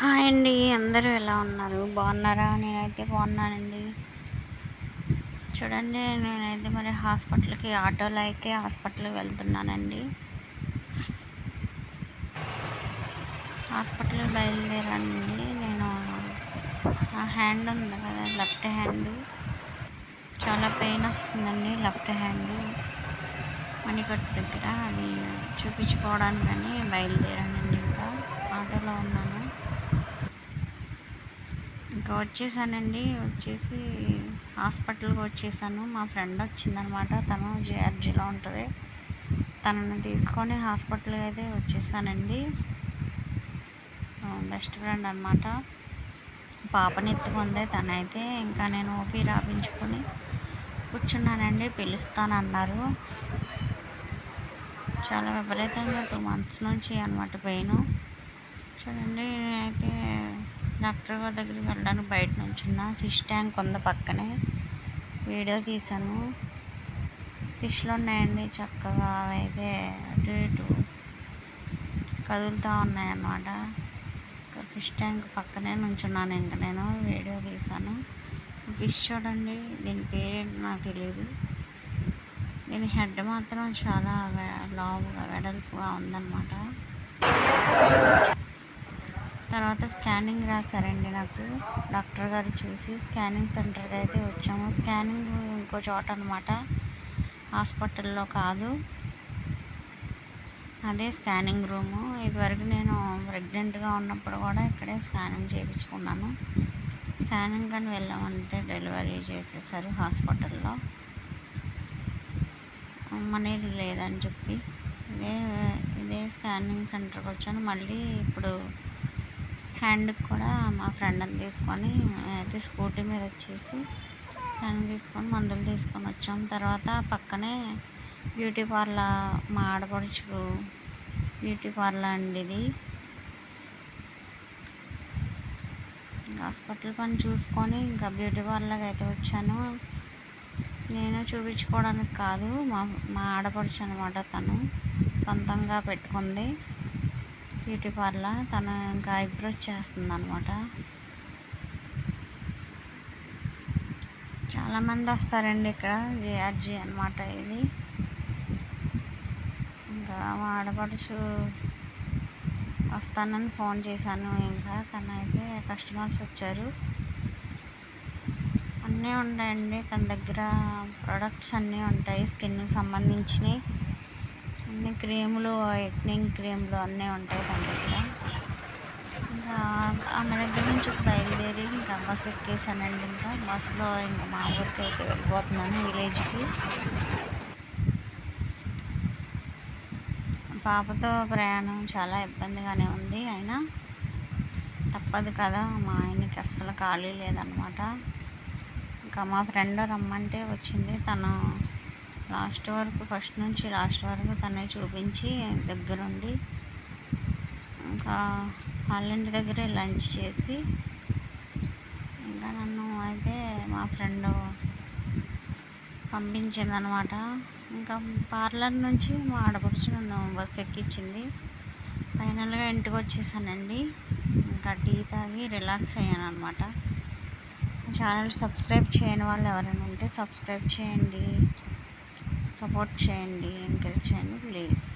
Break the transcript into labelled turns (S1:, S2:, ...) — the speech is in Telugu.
S1: హాయ్ అండి అందరూ ఎలా ఉన్నారు? బాగున్నారా? నేనైతే బాగున్నానండి. చూడండి నేనైతే మరి హాస్పిటల్కి ఆటోలో అయితే హాస్పిటల్కి వెళ్తున్నానండి. హాస్పిటల్కి బయలుదేరానండి నేను నా హ్యాండ్ ఉంది కదా లెఫ్ట్ హ్యాండ్. చాలా పెయిన్ వస్తుందండి లెఫ్ట్ హ్యాండ్. మణికట్టు దగ్గర అది చూపించుకోవడానికని బయలుదేరానండి ఇంకా. ఆటోలో ఉన్నాను. ఇంకా వచ్చేసానండి. వచ్చేసి హాస్పిటల్కి వచ్చేసాను. మా ఫ్రెండ్ వచ్చిందనమాట. తను జేఆర్జీలో ఉంటుంది. తనని తీసుకొని హాస్పిటల్కి అయితే వచ్చేసానండి. బెస్ట్ ఫ్రెండ్ అనమాట. పాపని ఎత్తుకుందే తనైతే ఇంకా నేను ఓపీ రాపించుకొని కూర్చున్నానండి. పిలుస్తానన్నారు. చాలా విపరీతంగా టూ మంత్స్ నుంచి అనమాట పెయిన్. చూడండి అయితే డాక్టర్ గారి దగ్గరికి వెళ్ళడానికి బయట నుంచున్న. ఫిష్ ట్యాంక్ ఉంది పక్కనే. వీడియో తీశాను. ఫిష్లు ఉన్నాయండి చక్కగా. అయితే అటు ఇటు కదులుతూ ఉన్నాయన్నమాట. ఫిష్ ట్యాంక్ పక్కనే నుంచున్నాను ఇంకా నేను. వీడియో తీశాను. ఫిష్ చూడండి. దీని పేరేంటి నాకు తెలియదు దీని హెడ్ మాత్రం చాలా లావుగా వెడల్పుగా ఉందన్నమాట. తర్వాత స్కానింగ్ రాశారండి నాకు. డాక్టర్ గారు చూసి స్కానింగ్ సెంటర్కి అయితే వచ్చాము. స్కానింగ్ ఇంకో చోట అనమాట హాస్పిటల్లో కాదు. అదే స్కానింగ్ రూము. ఇదివరకు నేను ప్రెగ్నెంట్గా ఉన్నప్పుడు కూడా ఇక్కడే స్కానింగ్ చేయించుకున్నాను. స్కానింగ్ అని వెళ్ళామంటే డెలివరీ చేసేసారు హాస్పిటల్లో. మనీ లేదని చెప్పి ఇదే ఇదే స్కానింగ్ సెంటర్కి వచ్చాను. మళ్ళీ ఇప్పుడు హ్యాండ్కి కూడా మా ఫ్రెండ్ని తీసుకొని అయితే స్కూటీ మీద వచ్చేసి స్కాన్ తీసుకొని మందులు తీసుకొని వచ్చాం. తర్వాత పక్కనే బ్యూటీ పార్లర్ మా ఆడపడుచు బ్యూటీ పార్లర్ అండి ఇది. హాస్పిటల్ పని చూసుకొని ఇంకా బ్యూటీ పార్లర్కి అయితే వచ్చాను. నేను చూపించుకోవడానికి కాదు మా మా ఆడపడుచు అనమాట తను. సొంతంగా పెట్టుకుంది. బ్యూటీ పార్లర్ తను ఇంకా ఐబ్రోస్ చేస్తుంది అనమాట చాలామంది వస్తారండి ఇక్కడ. జేఆర్జీ అనమాట ఇది. ఇంకా ఆడపడుచు వస్తానని ఫోన్ చేశాను ఇంకా. తనైతే కస్టమర్స్ వచ్చారు. అన్నీ ఉంటాయండి. తన దగ్గర ప్రొడక్ట్స్ అన్నీ ఉంటాయి. స్కిన్కి సంబంధించినవి అన్ని క్రీములు వైట్నింగ్ క్రీములు అన్నీ ఉంటాయి తన దగ్గర. ఇంకా ఆమె దగ్గర నుంచి బయలుదేరి ఇంకా బస్సు ఎక్కేసానండి ఇంకా. బస్సులో ఇంకా మా ఊరికి అయితే వెళ్ళిపోతున్నాను విలేజ్కి. పాపతో ప్రయాణం చాలా ఇబ్బందిగానే ఉంది. అయినా తప్పదు కదా మా ఆయనకి అస్సలు ఖాళీ లేదనమాట. ఇంకా మా ఫ్రెండ్ రమ్మంటే వచ్చింది. తను లాస్ట్ వరకు ఫస్ట్ నుంచి లాస్ట్ వరకు తనే చూపించి దగ్గరుండి ఇంకా వాళ్ళ ఇంటి దగ్గరే లంచ్ చేసి ఇంకా నన్ను అయితే మా ఫ్రెండ్ పంపించింది అనమాట ఇంకా పార్లర్ నుంచి మా ఆడపడుచు నన్ను బస్సు ఎక్కించింది. ఫైనల్గా ఇంటికి వచ్చేసానండి. ఇంకా టీ తాగి రిలాక్స్ అయ్యాను అనమాట ఛానల్ సబ్స్క్రైబ్ చేయని వాళ్ళు ఎవరైనా ఉంటే సబ్స్క్రైబ్ చేయండి. సపోర్ట్ చేయండి ఎంకరేజ్ చేయండి ప్లీజ్.